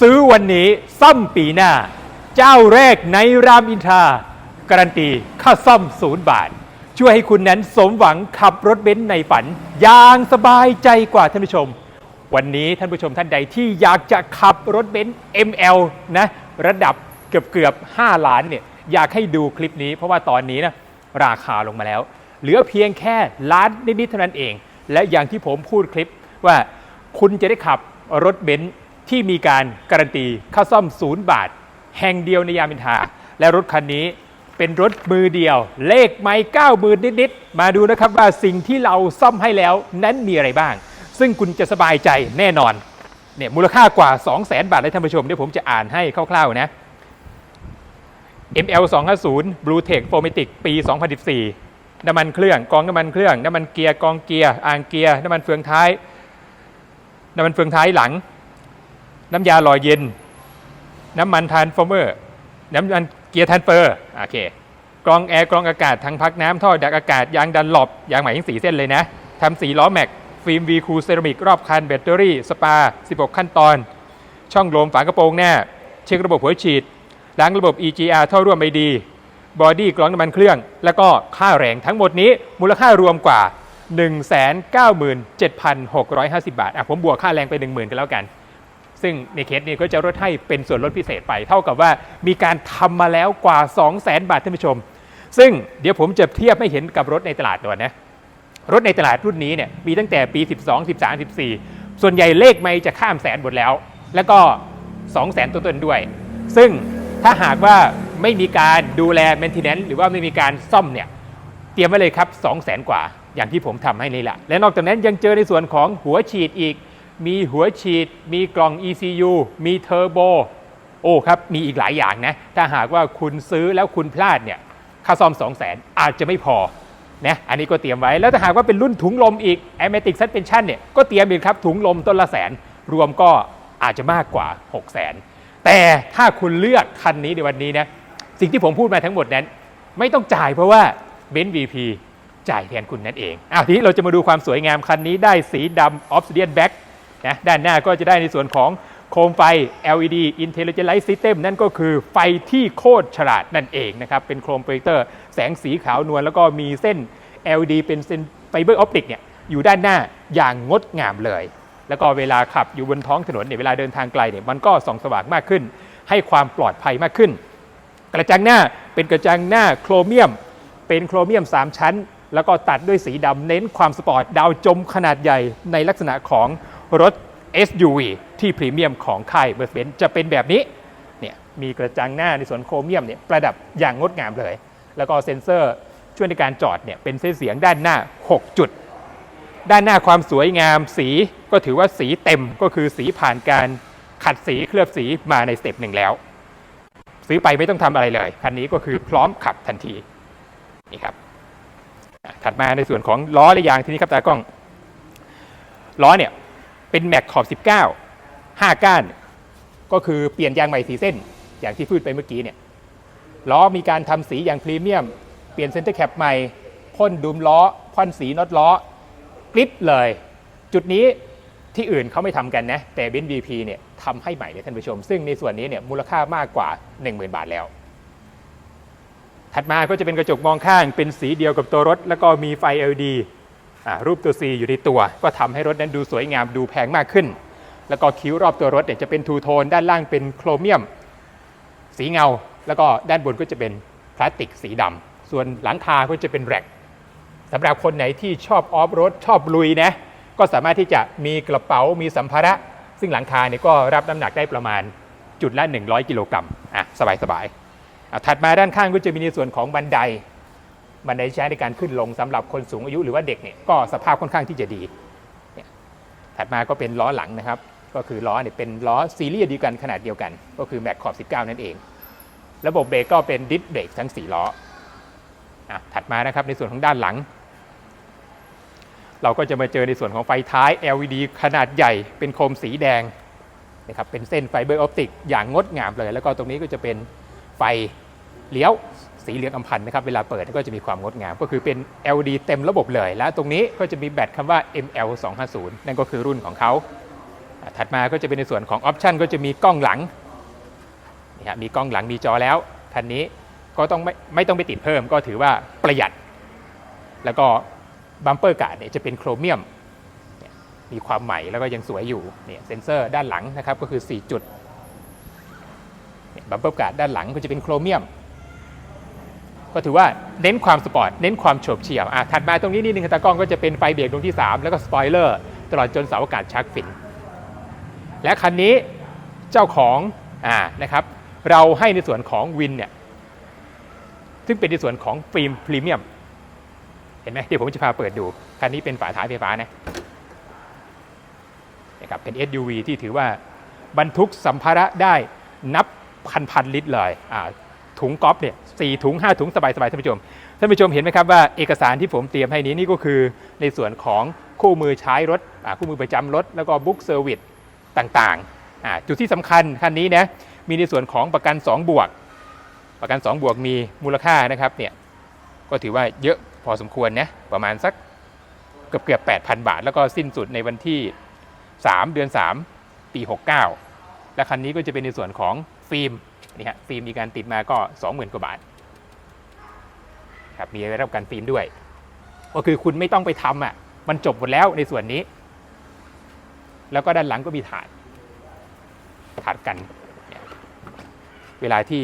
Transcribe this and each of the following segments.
ซื้อวันนี้ซ่อมปีหน้า เจ้าแรกในรามอินทราการันตีค่าซ่อมศูนย์บาท ช่วยให้คุณนั้นสมหวังขับรถเบนซ์ในฝัน อย่างสบายใจกว่าท่านผู้ชม วันนี้ท่านผู้ชมท่านใดที่อยากจะขับรถเบนซ์ ML นะ ระดับเกือบเกือบ5ล้านเนี่ยอยากให้ดูคลิปนี้ เพราะว่าตอนนี้นะราคาลงมาแล้ว เหลือเพียงแค่ล้านนิดๆเท่านั้นเอง และอย่างที่ผมพูดคลิปว่าคุณจะได้ขับรถเบนซ์ ที่มีการการันตีค่าซ่อมศูนย์บาท แห่งเดียวในยามินทา และรถคันนี้เป็นรถมือเดียว เลขไม่เก้ามื่นนิดๆ มาดูนะครับว่าสิ่งที่เราซ่อมให้แล้วนั้นมีอะไรบ้าง ซึ่งคุณจะสบายใจแน่นอนเนี่ยมูลค่ากว่า 2 0 0 0 0 0บาทเลยท่านผู้ชมเดี๋ยวผมจะอ่านให้คร่าวๆนะ ML 250 Blue Tech f o r m a t i c ปี 2014 น้ำมันเครื่องกองน้ำมันเครื่อง น้ำมันเกียร์กองเกียร์อ่างเกียร์น้ำมันเฟืองท้าย น้ำมันเฟืองท้ายหลัง น้ำยาหล่อเย็น น้ำมันทานฟอร์เมอร์ น้ำมันเกียร์ทันเฟอร์โอเคกรองแอร์กรองอากาศทั้งพักน้ำท่อดักอากาศยางดันหลบยางใหม่ทั้งสี่เส้นเลยนะทำสีล้อแม็กฟิล์มวีคูเซรามิกรอบคันแบตเตอรี่สปา 16 ขั้นตอน ช่องลมฝากระโปรงหน้า เช็คระบบหัวฉีดล้างระบบ EGR ท่อร่วมไม่ดีบอดี้กรองน้ำมันเครื่อง แล้วก็ค่าแรงทั้งหมดนี้มูลค่ารวมกว่า 197,650 บาทอะผมบวกค่าแรงไป 10,000กันแล้วกัน ซึ่งในเคสนี้ก็จะลดให้เป็นส่วนลดพิเศษไป เท่ากับว่ามีการทำมาแล้วกว่า 200,000บาทท่านผู้ชม ซึ่งเดี๋ยวผมจะเทียบให้เห็นกับรถในตลาดก่อนนะรถในตลาดรุ่นนี้เนี่ยมีตั้งแต่ปี 12 13 14 ส่วนใหญ่เลขไม่จะข้ามแสนหมดแล้ว แล้วก็2แสนต้นๆด้วย ซึ่งถ้าหากว่าไม่มีการดูแล maintenance หรือว่าไม่มีการซ่อมเนี่ยเตรียมไว้เลยครับ 2 0 0แสนกว่าอย่างที่ผมทำให้นี่แหละและนอกจากนั้นยังเจอในส่วนของหัวฉีดอีก มีหัวฉีด มีกล่อง ECU มีเทอร์โบ โอ้ครับ มีอีกหลายอย่างนะ ถ้าหากว่าคุณซื้อแล้วคุณพลาดเนี่ย ค่าซ่อม 2 0 0แสนอาจจะไม่พอ นะ อันนี้ก็เตรียมไว้ แล้วถ้าหากว่าเป็นรุ่นถุงลมอีก a m a t i c Suspension เนี่ย ก็เตรียมอีกครับ ถุงลมต้นละแสน รวมก็อาจจะมากกว่า 6 0 0แสนแต่ถ้าคุณเลือกคันนี้ในวันนี้นะ สิ่งที่ผมพูดมาทั้งหมดนั้น ไม่ต้องจ่ายเพราะว่าเบนซ์ VP จ่ายแทนคุณนั่นเอง อ้าวทีนี้เราจะมาดูความสวยงามคันนี้ได้สีดำ Obsidian Black ะด้านหน้าก็จะได้ในส่วนของโคมไฟ LED Intelligent Light System นั่นก็คือไฟที่โคตรฉลาดนั่นเองนะครับ เป็นโครมโปรเจคเตอร์แสงสีขาวนวลแล้วก็มีเส้น LED เป็นเส้นไฟเบอร์ออปติกเนี่ยอยู่ด้านหน้าอย่างงดงามเลย แล้วก็เวลาขับอยู่บนท้องถนนเนี่ยเวลาเดินทางไกลเนี่ยมันก็ส่องสว่างมากขึ้น ให้ความปลอดภัยมากขึ้น กระจังหน้าเป็นกระจังหน้าโครเมียม เป็นโครเมียม 3 ชั้น แล้วก็ตัดด้วยสีดำเน้นความสปอร์ตดาวจมขนาดใหญ่ในลักษณะของ รถ SUV ที่พรีเมียมของค่าย Mercedes-Benz จะเป็นแบบนี้เนี่ยมีกระจังหน้าในส่วนโครเมียมเนี่ยประดับอย่างงดงามเลย แล้วก็เซ็นเซอร์ช่วยในการจอดเนี่ยเป็นเส้นเสียงด้านหน้า 6 จุด ด้านหน้าความสวยงามสีก็ถือว่าสีเต็มก็คือสีผ่านการขัดสีเคลือบสีมาในสเต็ปหนึ่งแล้ว ซื้อไปไม่ต้องทำอะไรเลย คันนี้ก็คือพร้อมขับทันทีนี่ครับถัดมาในส่วนของล้อและยางทีนี้ครับตากล้องล้อเนี่ย เป็นแม็กขอบ 19 5 ก้าน ก็คือเปลี่ยนยางใหม่สีเส้น อย่างที่พูดไปเมื่อกี้เนี่ยล้อมีการทำสีอย่างพรีเมียม เปลี่ยนเซนเตอร์แคปใหม่พ่นดุมล้อพ่นสีน็อตล้อกริปเลย จุดนี้ที่อื่นเขาไม่ทำกันนะ แต่เบนซ์ VP เนี่ยทำให้ใหม่เลยท่านผู้ชม ซึ่งในส่วนนี้เนี่ยมูลค่ามากกว่า 10,000 บาทแล้ว ถัดมาก็จะเป็นกระจกมองข้างเป็นสีเดียวกับตัวรถ แล้วก็มีไฟ LED รูปตัว C อยู่ในตัว ก็ทำให้รถนั้นดูสวยงามดูแพงมากขึ้น แล้วก็คิ้วรอบตัวรถเนี่ยจะเป็นทูโทน ด้านล่างเป็นโครเมียม สีเงา แล้วก็ด้านบนก็จะเป็นพลาสติกสีดำส่วนหลังคาก็จะเป็นแร็กสำหรับคนไหนที่ชอบออฟโรดชอบลุยนะก็สามารถที่จะมีกระเป๋ามีสัมภาระ ซึ่งหลังคาเนี่ยก็รับน้ำหนักได้ประมาณจุดละ 100 กิโลกรัมอะสบายสบายๆอะถัดมาด้านข้างก็จะมีในส่วนของบันได บันไดใช้ในการขึ้นลงสำหรับคนสูงอายุหรือว่าเด็กเนี่ยก็สภาพค่อนข้างที่จะดีถัดมาก็เป็นล้อหลังนะครับ ก็คือล้อเนี่ยเป็นล้อซีรีส์เดียวกันขนาดเดียวกัน ก็คือแม็กขอบ 19 นั่นเอง ระบบเบรกก็เป็นดิสเบรกทั้ง 4 ล้ออถัดมานะครับในส่วนของด้านหลัง เราก็จะมาเจอในส่วนของไฟท้าย LED ขนาดใหญ่เป็นโคมสีแดงนะครับเป็นเส้นไฟเบอร์ออปติกอย่างงดงามเลย แล้วก็ตรงนี้ก็จะเป็นไฟเลี้ยว สีเหลืองอำพันธ์นะครับเวลาเปิดก็จะมีความงดงาม ก็คือเป็น LED เต็มระบบเลย และตรงนี้ก็จะมีแบตคำว่า ML 250นั่นก็คือรุ่นของเขาถัดมาก็จะเป็นในส่วนของออปชันก็จะมีกล้องหลังนี่ฮะมีกล้องหลังมีจอแล้วคันนี้ก็ต้องไม่ไม่ต้องไปติดเพิ่มก็ถือว่าประหยัด แล้วก็บัมเปอร์กาดเนี่ยจะเป็นโครเมียมมีความใหม่แล้วก็ยังสวยอยู่เนี่ยเซ็นเซอร์ด้านหลังนะครับก็คือ 4 จุดบัมเปอร์กาดด้านหลังก็จะเป็นโครเมียม ก็ถือว่าเน้นความสปอร์ต เน้นความโฉบเฉี่ยวอะถัดมาตรงนี้นิดนึงครับตากล้องก็จะเป็นไฟเบรกดวงที่ 3 แล้วก็สปอยเลอร์ตลอดจนเสาอากาศชักฟิน และคันนี้เจ้าของอ่านะครับเราให้ในส่วนของวินเนี่ยซึ่งเป็นในส่วนของฟิล์มพรีเมียม เห็นไหมเดี๋ยวผมจะพาเปิดดู คันนี้เป็นฝาท้ายไฟฟ้านะนะครับเป็น SUV ที่ถือว่าบรรทุกสัมภาระได้นับพันพันลิตรเลยอ่า ถุงก๊อฟเนี่ยสี่ถุง5ถุงสบายๆท่านผู้ชมท่านผู้ชมเห็นไหมครับว่าเอกสารที่ผมเตรียมให้นี้นี่ก็คือในส่วนของคู่มือใช้รถคู่มือประจำรถ แล้วก็บุ๊กเซอร์วิสต่างๆ จุดที่สำคัญคันนี้นะมีในส่วนของประกัน 2 บวก ประกัน 2 บวกมีมูลค่านะครับเนี่ยก็ถือว่าเยอะพอสมควรนะประมาณสักเกือบเกือบ8,000 บาท แล้วก็สิ้นสุดในวันที่ 3 เดือน 3 ปี 69 และคันนี้ก็จะเป็นในส่วนของฟิล์ม นี่ฮะฟิล์มมีการติดมาก็ 20,000 กว่าบาทครับมีรับกันฟิล์มด้วย ก็คือคุณไม่ต้องไปทำอะมันจบหมดแล้วในส่วนนี้ แล้วก็ด้านหลังก็มีถาดถาดกัน เวลาที่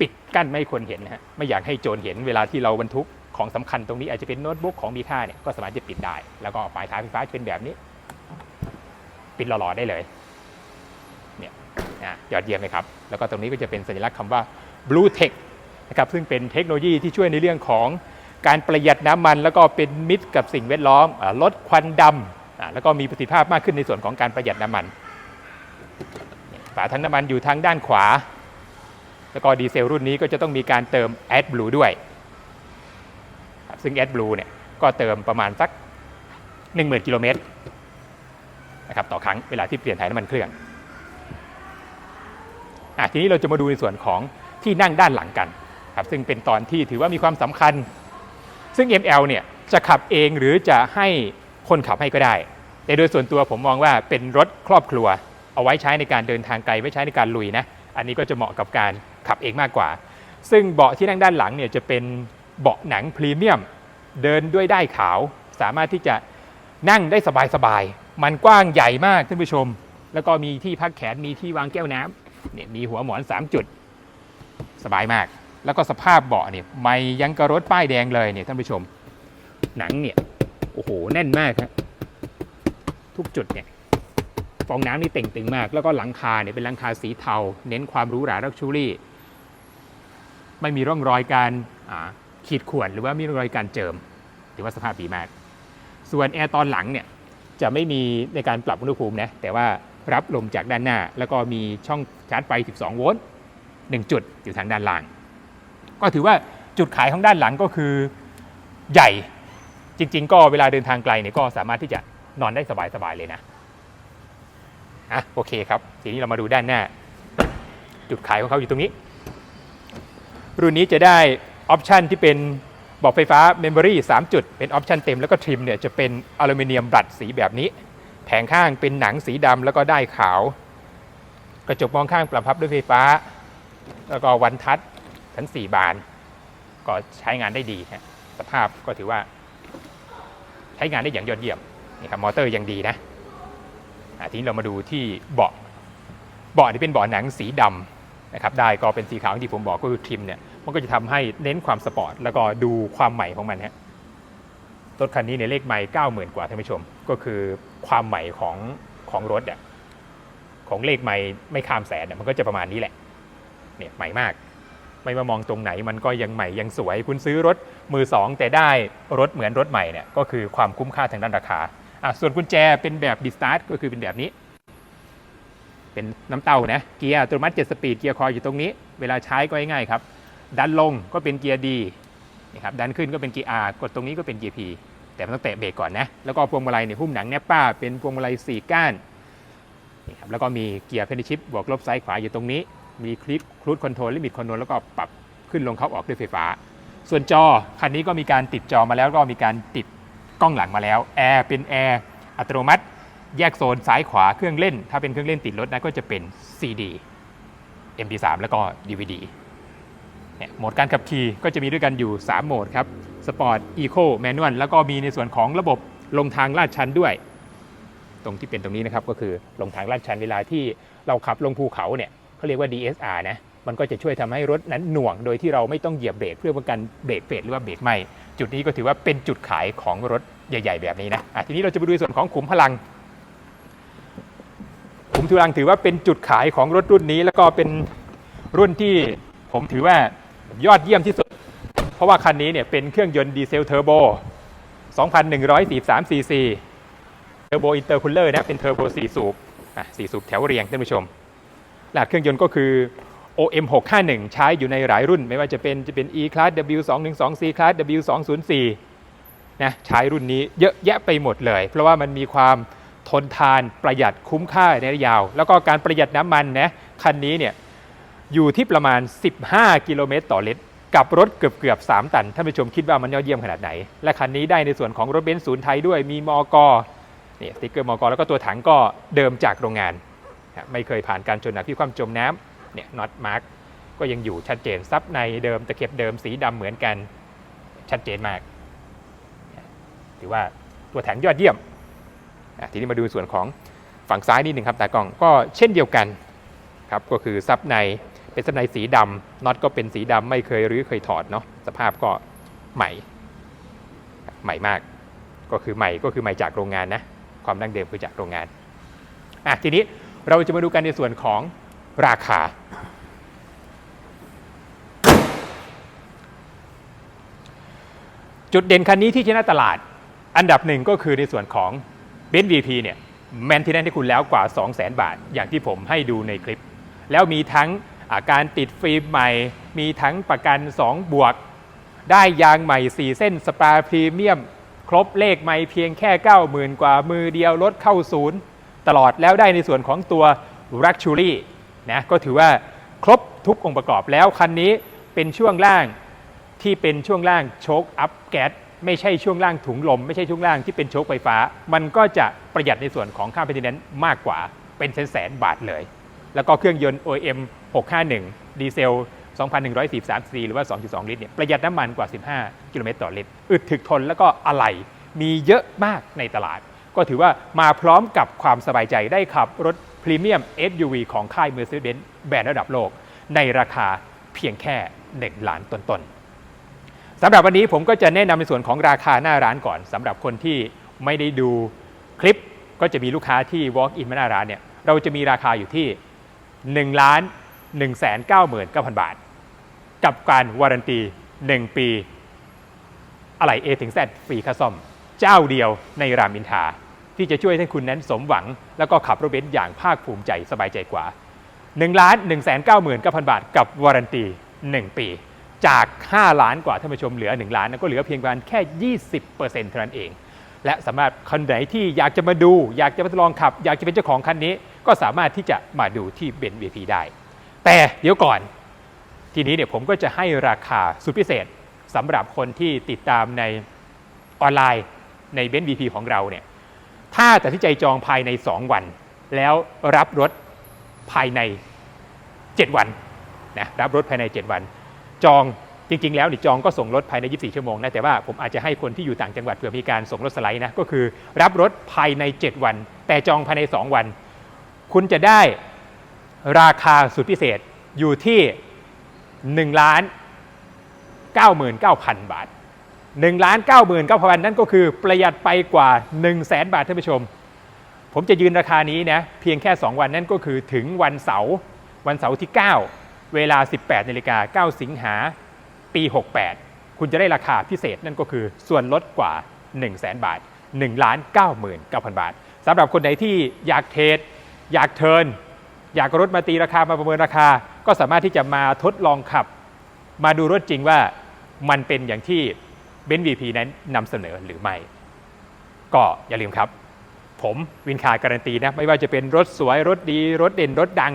ปิดกั้นไม่ให้คนเห็นนะฮะไม่อยากให้โจรเห็น เวลาที่เราบรรทุกของสำคัญตรงนี้อาจจะเป็นโน้ตบุ๊กของมีค่าเนี่ยก็สามารถจะปิดได้ แล้วก็ปลายท้ายไฟฟ้าจะเป็นแบบนี้ ปิดหล่อๆได้เลย นี่ยนะยอดเยี่ยมเลยครับ แล้วก็ตรงนี้ก็จะเป็นสัญลักษณ์คำว่า Blue Tech นะครับซึ่งเป็นเทคโนโลยีที่ช่วยในเรื่องของการประหยัดน้ำมัน แล้วก็เป็นมิตรกับสิ่งแวดล้อมลดควันดำแล้วก็มีประสิทธิภาพมากขึ้นในส่วนของการประหยัดน้ำมันฝาถังน้ำมันอยู่ทางด้านขวา แล้วก็ดีเซลรุ่นนี้ก็จะต้องมีการเติม AdBlue ด้วย ซึ่ง AdBlue เนี่ยก็เติมประมาณสัก 10,000 กิโลเมตรนะครับต่อครั้งเวลาที่เปลี่ยนถ่ายน้ำมันเครื่อง อะทีนี้เราจะมาดูในส่วนของที่นั่งด้านหลังกันครับซึ่งเป็นตอนที่ถือว่ามีความสำคัญ ซึ่ง ML เนี่ยจะขับเองหรือจะให้คนขับให้ก็ได้ แต่โดยส่วนตัวผมมองว่าเป็นรถครอบครัว เอาไว้ใช้ในการเดินทางไกลไว้ใช้ในการลุยนะอันนี้ก็จะเหมาะกับการขับเองมากกว่า ซึ่งเบาะที่นั่งด้านหลังเนี่ยจะเป็นเบาะหนังพรีเมียม เดินด้วยได้ขาว สามารถที่จะนั่งได้สบายๆมันกว้างใหญ่มากท่านผู้ชม แล้วก็มีที่พักแขนมีที่วางแก้วน้ำ เนี่ยมีหัวหมอน 3 จุด สบายมาก แล้วก็สภาพเบาะเนี่ยไม่ยังกระรถป้ายแดงเลยเนี่ยท่านผู้ชม หนังเนี่ยโอ้โหแน่นมากครับทุกจุดเนี่ยฟองน้ำนี่เต่งตึงมาก แล้วก็หลังคาเนี่ยเป็นหลังคาสีเทา เน้นความหรูหราลักชูรี่ ไม่มีร่องรอยการขีดข่วนหรือว่ามีร่องรอยการเจิมถือว่าสภาพดีมาก ส่วนแอร์ตอนหลังเนี่ยจะไม่มีในการปรับอุณหภูมินะแต่ว่า รับลมจากด้านหน้า แล้วก็มีช่องชาร์จไฟ 12 โวลต์1จุดอยู่ทางด้านล่าง ก็ถือว่าจุดขายของด้านหลังก็คือใหญ่จริง ๆ ก็เวลาเดินทางไกลเนี่ยก็สามารถที่จะนอนได้สบาย ๆ เลยนะอะโอเคครับ ทีนี้เรามาดูด้านหน้า จุดขายของเขาอยู่ตรงนี้ รุ่นนี้จะได้ออปชันที่เป็นบอกไฟฟ้าเมมโมรี่3จุด เป็นออปชันเต็มแล้วก็ทริมเนี่ยจะเป็นอลูมิเนียมบลัดสีแบบนี้ แผงข้างเป็นหนังสีดำแล้วก็ได้ขาว กระจกมองข้างปรับพับด้วยไฟฟ้า แล้วก็วันทัชทั้ง4บาน ก็ใช้งานได้ดีฮะสภาพก็ถือว่า ใช้งานได้อย่างยอดเยี่ยมนี่ครับมอเตอร์ยังดีนะทีนี้เรามาดูที่เบาะเบาะนี่เป็นเบาะหนังสีดำนะครับได้ก็เป็นสีขาวที่ผมบอกก็คือทริมเนี่ยมันก็จะทำให้เน้นความสปอร์ตแล้วก็ดูความใหม่ของมันฮะ รถคันนี้เนี่ยเลขใหม่เก้าหมื่นกว่าท่านผู้ชม ก็คือความใหม่ของของรถอะของเลขใหม่ไม่ข้ามแสนเนี่ยมันก็จะประมาณนี้แหละเนี่ยใหม่มาก ไม่มามองตรงไหนมันก็ยังใหม่ยังสวย คุณซื้อรถมือสองแต่ได้รถเหมือนรถใหม่เนี่ยก็คือความคุ้มค่าทางด้านราคาอะส่วนกุญแจเป็นแบบดิสตาร์ทก็คือเป็นแบบนี้ เป็นน้ำเต้านะเกียร์อัตโนมัติ7สปีดเกียร์คอยอยู่ตรงนี้ เวลาใช้ก็ง่ายๆครับ ดันลงก็เป็นเกียร์ดี นะครับดันขึ้นก็เป็นเกียร์ R กดตรงนี้ก็เป็นเกียร์ P แต่มันต้องแตะเบรกก่อนนะ แล้วก็พวงมาลัยเนี่ยหุ้มหนังแนปป้า เป็นพวงมาลัย4ก้านนี่ครับแล้วก็มีเกียร์เพนิชิปบวกลบซ้ายขวาอยู่ตรงนี้ มีคลิปครูดคอนโทรลลิมิตคอนโทรลแล้วก็ปรับขึ้นลงเข้าออกด้วยไฟฟ้า ส่วนจอคันนี้ก็มีการติดจอมาแล้วก็มีการติดกล้องหลังมาแล้วแอร์เป็นแอร์อัตโนมัติ แยกโซนซ้ายขวาเครื่องเล่น ถ้าเป็นเครื่องเล่นติดรถนะก็จะเป็น CD MP3 แล้วก็ DVD เนี่ยโหมดการขับขี่ก็จะมีด้วยกันอยู่ 3 โหมดครับ Sport Eco Manual แล้วก็มีในส่วนของระบบลงทางลาดชันด้วย ตรงที่เป็นตรงนี้นะครับก็คือลงทางลาดชันเวลาที่เราขับลงภูเขาเนี่ยเขาเรียกว่า DSR นะมันก็จะช่วยทำให้รถนั้นหน่วง โดยที่เราไม่ต้องเหยียบเบรกเพื่อป้องกันเบรกเฟดหรือว่าเบรกไหมจุดนี้ก็ถือว่าเป็นจุดขายของรถใหญ่ ๆ แบบนี้นะะทีนี้เราจะไปดูส่วนของขุมพลัง ขุมพลังถือว่าเป็นจุดขายของรถรุ่นนี้ แล้วก็เป็นรุ่นที่ผมถือว่า ยอดเยี่ยมที่สุด เพราะว่าคันนี้เนี่ยเป็นเครื่องยนต์ดีเซลเทอร์โบ 2,143ซีซีเทอร์โบอินเตอร์คูลเลอร์นะเป็นเทอร์โบ4สูบอะ4สูบแถวเรียงท่านผู้ชมรหัสเครื่องยนต์ก็คือ OM 651ใช้อยู่ในหลายรุ่น ไม่ว่าจะเป็นจะเป็น E Class W212 C Class W204 นะใช้รุ่นนี้เยอะแยะไปหมดเลย เพราะว่ามันมีความทนทานประหยัดคุ้มค่าในระยะยาว แล้วก็การประหยัดน้ำมันนะคันนี้เนี่ย อยู่ที่ประมาณ 15 กิโลเมตรต่อลิตร กับรถเกือบเกือบ3ตันท่านผู้ชมคิดว่ามันยอดเยี่ยมขนาดไหน และคันนี้ได้ในส่วนของรถเบนซ์ศูนย์ไทยด้วยมีมอกนี่สติ๊กเกอร์มอกแล้วก็ตัวถังก็เดิมจากโรงงาน ไม่เคยผ่านการชนหนักที่ความจมน้ำเนี่ยน็อตมาร์กก็ยังอยู่ชัดเจนซับในเดิมตะเข็บเดิมสีดำเหมือนกันชัดเจนมาก ถือว่าตัวถังยอดเยี่ยมทีนี้มาดูส่วนของฝั่งซ้ายนิดหนึ่งครับตากล้องก็เช่นเดียวกันครับก็คือซับใน เป็นซับในสีดำน็อตก็เป็นสีดำไม่เคยรื้อเคยถอดเนาะสภาพก็ใหม่ ใหม่มาก ก็คือใหม่ก็คือใหม่จากโรงงานนะ ความดั้งเดิมคือจากโรงงานอะทีนี้เราจะมาดูกันในส่วนของราคา จุดเด่นคันนี้ที่ชนะตลาด อันดับหนึ่งก็คือในส่วนของเบนซ์ VP เนี่ยแมนที่นั่นให้คุณแล้วกว่า 2 0 0 0 0 0 บาท อย่างที่ผมให้ดูในคลิป แล้วมีทั้ง การติดฟิล์มใหม่มีทั้งประกัน 2 บวก ได้ยางใหม่ 4 เส้นสปาพรีเมียม ครบเลขไม่เพียงแค่ 90,000 กว่ามือเดียวรถเข้าศูนย์ ตลอดแล้วได้ในส่วนของตัว r u x u r y นะก็ถือว่าครบทุกองค์ประกอบแล้วคันนี้เป็นช่วงล่างที่เป็นช่วงล่างโชคอัพแก๊สไม่ใช่ช่วงล่างถุงลม ไม่ใช่ช่วงล่างที่เป็นโชคไฟฟ้า มันก็จะประหยัดในส่วนของค่า p พ i น a น c มากกว่าเป็นแสนแสนบาทเลย แล้วก็เครื่องยนต์ OM 651 ดีเซล 2,143ซีหรือว่า 2.2 ลิตรเนี่ยประหยัดน้ำมันกว่า 15 กิโลเมตรต่อลิตร อึดถึกทนแล้วก็อะไหล่มีเยอะมากในตลาด ก็ถือว่ามาพร้อมกับความสบายใจได้ขับรถพรีเมียม SUV ของค่าย Mercedes-Benz แบรนด์ระดับโลก ในราคาเพียงแค่1ล้านต้นๆสำหรับวันนี้ผมก็จะแนะนำในส่วนของราคาหน้าร้านก่อนสำหรับคนที่ไม่ได้ดูคลิปก็จะมีลูกค้าที่ walk in มาหน้าร้านเนี่ยเราจะมีราคาอยู่ที่1ล้าน 1แสน9หมื่น9,000 บาท กับการวารันตี 1 ปีอะไร A ถึง Z ฟรีค่าซ่อม เจ้าเดียวในรามอินทาที่จะช่วยให้คุณนั้นสมหวัง แล้วก็ขับรถเบนซ์อย่างภาคภูมิใจสบายใจกว่า1ล้าน1แสน9หมื่น9,000 บาท กับวารันตี 1 ปี จาก 5 ล้านกว่าท่านผู้ชมเหลือ 1 ล้าน ก็เหลือเพียงประมาณแค่ 20%เท่านั้นเอง และสำหรับคนไหนที่อยากจะมาดู อยากจะมาทดลองขับ อยากจะเป็นเจ้าของคันนี้ ก็สามารถที่จะมาดูที่เบนซ์ VP ได้ แต่เดี๋ยวก่อน ทีนี้เนี่ยผมก็จะให้ราคาสุดพิเศษสำหรับคนที่ติดตามในออนไลน์ในเบนซ์ VP ของเราเนี่ยถ้าตัดสินใจจองภายใน 2 วัน แล้วรับรถภายใน 7 วันนะรับรถภายใน 7 วัน จองจริง ๆ แล้วนี่จองก็ส่งรถภายใน 24 ชั่วโมงนะแต่ว่าผมอาจจะให้คนที่อยู่ต่างจังหวัดเผื่อมีการส่งรถสไลด์นะก็คือรับรถภายใน 7 วัน แต่จองภายใน 2 วัน คุณจะได้ ราคาสุดพิเศษอยู่ที่1ล้าน99,000 บาท1ล้าน99,000 นั่นก็คือประหยัดไปกว่า 1 0 0 0 0แบาทท่านผู้ชม ผมจะยืนราคานี้นะเพียงแค่ 2 วันนั่นก็คือถึงวันเสาร์วันเสาร์ที่ 9 เวลา 18นาฬิกา9สิงหาปี 68 คุณจะได้ราคาพิเศษนั่นก็คือส่วนลดกว่า 1 0 0 0 0แบาท1ล้าน99,000 บาทสำหรับคนไหนที่อยากเทรดอยากเทิร์น อยากรถมาตีราคามาประเมินราคา ก็สามารถที่จะมาทดลองขับ มาดูรถจริงว่ามันเป็นอย่างที่เบนซ์ VP นั้นนำเสนอหรือไม่ ก็อย่าลืมครับ ผมวินคาการันตีนะไม่ว่าจะเป็นรถสวยรถดี รถเด่นรถดัง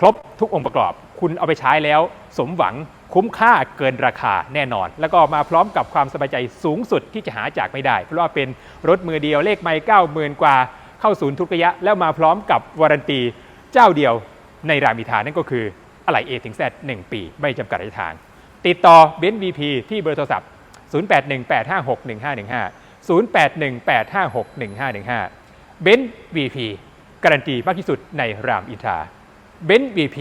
ครบทุกองค์ประกอบ คุณเอาไปใช้แล้ว สมหวังคุ้มค่าเกินราคาแน่นอน แล้วก็มาพร้อมกับความสบายใจสูงสุดที่จะหาจากไม่ได้ เพราะว่าเป็นรถมือเดียวเลขไม่เก้าหมื่นกว่าเข้าศูนย์ทุกระยะ แล้วมาพร้อมกับวารันตี เจ้าเดียวในรามอินทานั่นก็คืออะไหล่ A ถึง Z 1 ปี ไม่จำกัดระยะทาง ติดต่อเบนซ์ VP ที่เบอร์โทรศัพท์ 0818561515 0818561515 เบนซ์ VP การันตีมากที่สุดในรามอินทราเบนซ์ VP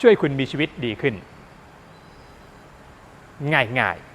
ช่วยคุณมีชีวิตดีขึ้น ง่ายๆ